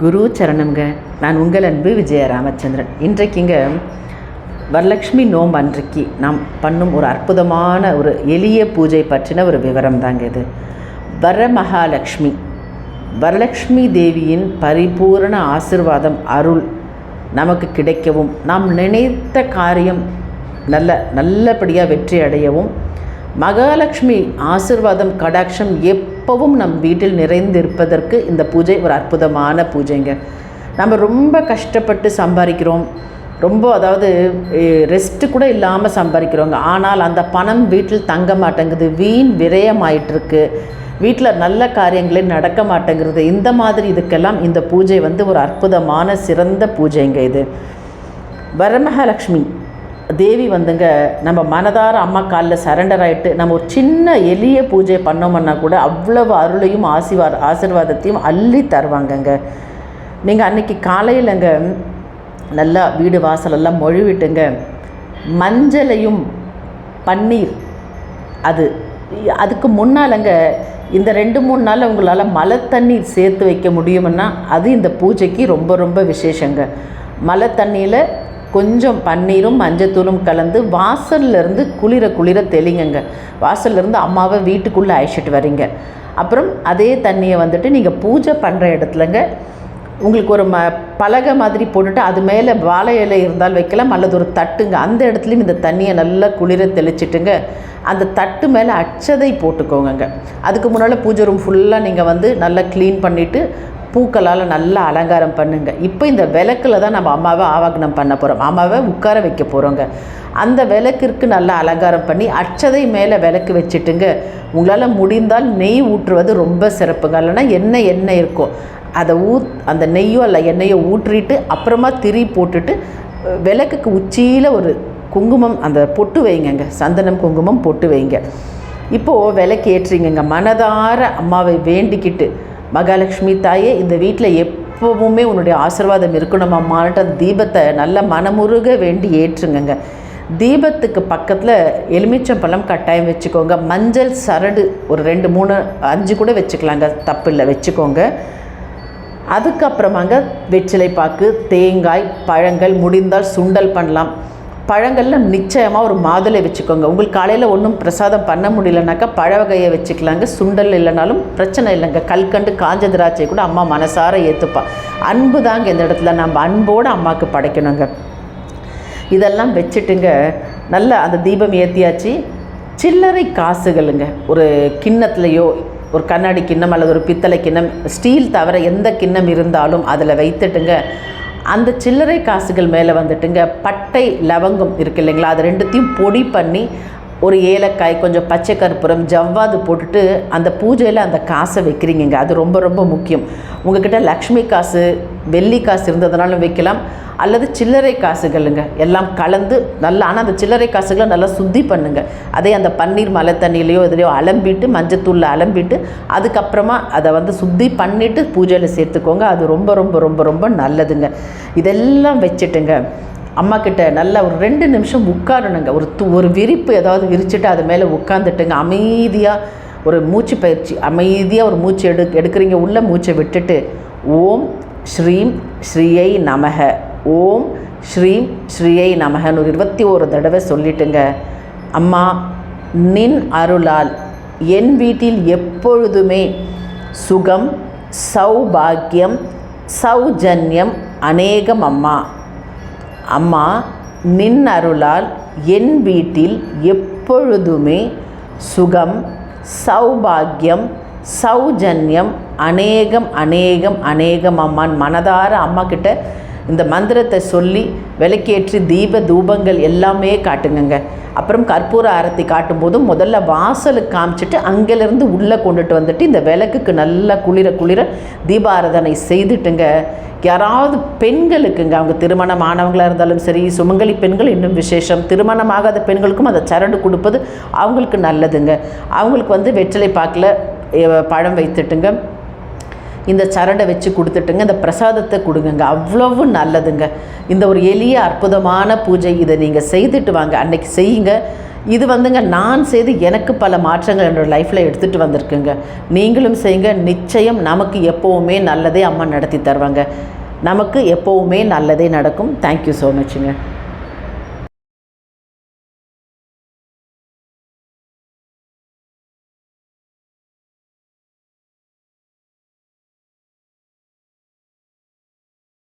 குரு சரணம்ங்க. நான் உங்கள் அன்பு விஜய ராமச்சந்திரன் இன்றைக்குங்க வரலக்ஷ்மி நோம்பு அன்றைக்கு நாம் பண்ணும் ஒரு அற்புதமான ஒரு எளிய பூஜை பற்றின ஒரு விவரம் தாங்க இது. வரமகாலட்சுமி வரலக்ஷ்மி தேவியின் பரிபூரண ஆசிர்வாதம் அருள் நமக்கு கிடைக்கவும் நாம் நினைத்த காரியம் நல்ல நல்லபடியாக வெற்றி அடையவும் மகாலட்சுமி ஆசிர்வாதம் கடாட்சம் எப்பவும் நம் வீட்டில் நிறைந்திருப்பதற்கு இந்த பூஜை ஒரு அற்புதமான பூஜைங்க. நம்ம ரொம்ப கஷ்டப்பட்டு சம்பாதிக்கிறோம். ரொம்ப அதாவது ரெஸ்ட்டு கூட இல்லாமல் சம்பாதிக்கிறோங்க. ஆனால் அந்த பணம் வீட்டில் தங்க மாட்டேங்குது. வீண் விரயமாயிட்டிருக்கு. வீட்டில் நல்ல காரியங்களே நடக்க மாட்டேங்கிறது. இந்த மாதிரி இதுக்கெல்லாம் இந்த பூஜை வந்து ஒரு அற்புதமான சிறந்த பூஜைங்க இது. வரமகாலட்சுமி தேவி வந்துங்க நம்ம மனதார அம்மா காலில் சரண்டர் ஆகிட்டு நம்ம ஒரு சின்ன எளிய பூஜை பண்ணோம்னா கூட அவ்வளவு அருளையும் ஆசிர்வாத ஆசிர்வாதத்தையும் அள்ளி தருவாங்கங்க. நீங்கள் அன்றைக்கி காலையிலங்க நல்லா வீடு வாசலெல்லாம் மொழிவிட்டுங்க மஞ்சளையும் பன்னீர் அது அதுக்கு முன்னாலங்க இந்த ரெண்டு மூணு நாள் உங்களால் மழை தண்ணீர் சேர்த்து வைக்க முடியும்னா அது இந்த பூஜைக்கு ரொம்ப ரொம்ப விசேஷங்க. மழை தண்ணியில் கொஞ்சம் பன்னீரும் மஞ்சத்தூளும் கலந்து வாசல்லேருந்து குளிர குளிர தெளிங்கங்க. வாசல்லேருந்து அம்மாவை வீட்டுக்குள்ளே அழைச்சிட்டு வரீங்க. அப்புறம் அதே தண்ணியை வந்துட்டு நீங்கள் பூஜை பண்ணுற இடத்துலங்க. உங்களுக்கு ஒரு ம பலகை மாதிரி போட்டுட்டு அது மேலே வாழை இலை இருந்தால் வைக்கலாம் அல்லது ஒரு தட்டுங்க. அந்த இடத்துலையும் இந்த தண்ணியை நல்லா குளிர தெளிச்சிட்டுங்க. அந்த தட்டு மேலே அச்சதை போட்டுக்கோங்க அதுக்கு முன்னால் பூஜை ரூம் ஃபுல்லாக நீங்கள் வந்து நல்லா க்ளீன் பண்ணிவிட்டு பூக்களால் நல்லா அலங்காரம் பண்ணுங்க. இப்போ இந்த விளக்கில் தான் நம்ம அம்மாவை ஆவாகனம் பண்ண போகிறோம் அம்மாவை உட்கார வைக்க போகிறோங்க அந்த விளக்கிற்கு நல்லா அலங்காரம் பண்ணி அச்சதை மேலே விளக்கு வச்சுட்டுங்க. உங்களால் முடிந்தால் நெய் ஊற்றுவது ரொம்ப சிறப்புங்க. இல்லைன்னா எண்ணெய் எண்ணெய் இருக்கும். அதை ஊத் அந்த நெய்யோ அல்ல எண்ணெயோ ஊற்றிட்டு அப்புறமா திரி போட்டுட்டு விளக்குக்கு உச்சியில் ஒரு குங்குமம் அந்த பொட்டு வைங்கங்க. சந்தனம் குங்குமம் பொட்டு வைங்க. இப்போது விளக்கு ஏற்றுறீங்கங்க. மனதார அம்மாவை வேண்டிக்கிட்டு மகாலட்சுமி தாயே இந்த வீட்டில் எப்போவுமே உன்னுடைய ஆசிர்வாதம் இருக்கணும்? அம்மான்ட்டு அந்த தீபத்தை நல்ல மனமுருக வேண்டி ஏற்றுங்கங்க. தீபத்துக்கு பக்கத்தில் எலுமிச்சம்பழம் கட்டாயம் வச்சுக்கோங்க. மஞ்சள் சரடு ஒரு ரெண்டு மூணு அஞ்சு கூட வச்சுக்கலாங்க. தப்பு இல்லை வச்சுக்கோங்க. அதுக்கப்புறமாங்க வெற்றிலை பாக்கு தேங்காய் பழங்கள் முடிந்தால் சுண்டல் பண்ணலாம். பழங்களில் நிச்சயமாக ஒரு மாதுளை வச்சுக்கோங்க. உங்களுக்கு காலையில் ஒன்றும் பிரசாதம் பண்ண முடியலனாக்கா பழ வகையை வச்சுக்கலாங்க. சுண்டல் இல்லைனாலும் பிரச்சனை இல்லைங்க. கல்கண்டு காஞ்ச திராட்சை கூட அம்மா மனசார ஏற்றுப்பா அன்பு தாங்க இந்த இடத்துல. நம்ம அன்போடு அம்மாவுக்கு படைக்கணுங்க. இதெல்லாம் வச்சுட்டுங்க நல்லா அந்த தீபம் ஏற்றியாச்சு சில்லறை காசுகளுங்க. ஒரு கிண்ணத்துலேயோ ஒரு கண்ணாடி கிண்ணம் அல்லது ஒரு பித்தளை கிண்ணம் ஸ்டீல் தவிர எந்த கிண்ணம் இருந்தாலும் அதில் வைத்துட்டுங்க. அந்த சில்லறை காசுகள் மேலே வந்துட்டுங்க. பட்டை லவங்கம் இருக்கு இல்லைங்களா? அது ரெண்டுத்தையும் பொடி பண்ணி ஒரு ஏலக்காய் கொஞ்சம் பச்சை கற்பூரம் ஜவ்வாது போட்டுட்டு அந்த பூஜையில் அந்த காசை வைக்கிறீங்க அது ரொம்ப ரொம்ப முக்கியம். உங்ககிட்ட லக்ஷ்மி காசு வெள்ளி காசு இருந்ததுனாலும் வைக்கலாம். அல்லது சில்லறை காசுகளுங்க. எல்லாம் கலந்து நல்லா ஆனால் அந்த சில்லறை காசுகளை நல்லா சுத்தி பண்ணுங்க. அதே அந்த பன்னீர் மலை தண்ணியிலையோ இதுலையோ அலம்பிட்டு மஞ்சத்தூளில் அலம்பிட்டு அதுக்கப்புறமா அதை வந்து சுத்தி பண்ணிவிட்டு பூஜையில் சேர்த்துக்கோங்க. அது ரொம்ப ரொம்ப ரொம்ப ரொம்ப நல்லதுங்க. இதெல்லாம் வச்சுட்டுங்க. அம்மா கிட்ட நல்லா ஒரு ரெண்டு நிமிஷம் உட்காரணுங்க. ஒரு து ஒரு விரிப்பு ஏதாவது விரிச்சிட்டு அது மேலே உட்காந்துட்டுங்க அமைதியாக ஒரு மூச்சு பயிற்சி அமைதியாக ஒரு மூச்சு எடு எடுக்கிறீங்க. உள்ள மூச்சை விட்டுட்டு ஓம் ஸ்ரீம் ஸ்ரீயை நமக. ஓம் ஸ்ரீம் ஸ்ரீயை நமகன்னு ஒரு இருபத்தி ஒரு தடவை சொல்லிட்டுங்க. அம்மா நின் அருளால் என் வீட்டில் எப்பொழுதுமே சுகம் சௌபாக்கியம் சௌஜன்யம் அநேகம் அம்மா. அம்மா நின் அருளால் என் வீட்டில் எப்பொழுதுமே சுகம் சௌபாகியம் சௌஜன்யம் அநேகம் அநேகம் அநேகம் அம்மான் மனதார அம்மா கிட்ட இந்த மந்திரத்தை சொல்லி விளக்கேற்றி தீப தூபங்கள் எல்லாமே காட்டுங்கங்க. அப்புறம் கற்பூர ஆரத்தி காட்டும்போது முதல்ல வாசலுக்கு காமிச்சிட்டு அங்கேருந்து உள்ளே கொண்டுட்டு வந்துட்டு இந்த விளக்குக்கு நல்லா குளிர குளிர தீபாராதனை செய்துட்டுங்க. யாராவது பெண்களுக்குங்க அவங்க திருமணம் ஆனவங்களாக இருந்தாலும் சரி சுமங்கலி பெண்கள் இன்னும் விசேஷம் திருமணமாகாத பெண்களுக்கும் அதை சரடு கொடுப்பது அவங்களுக்கு நல்லதுங்க. அவங்களுக்கு வந்து வெற்றிலை பாக்கில் பழம் வைத்துட்டுங்க. இந்த சரடை வச்சு கொடுத்துட்டுங்க இந்த பிரசாதத்தை கொடுங்கங்க. அவ்வளவு நல்லதுங்க. இந்த ஒரு எளிய அற்புதமான பூஜை இதை நீங்கள் செய்துட்டு வாங்க. அன்னைக்கு செய்யுங்க. இது வந்துங்க நான் செய்து எனக்கு பல மாற்றங்கள் என்னோடய லைஃப்பில் எடுத்துகிட்டு வந்திருக்குங்க. நீங்களும் செய்யுங்க. நிச்சயம் நமக்கு எப்போவுமே நல்லதே அம்மா நடத்தி தருவாங்க. நமக்கு எப்போவுமே நல்லதே நடக்கும். Thank you so மச்சுங்க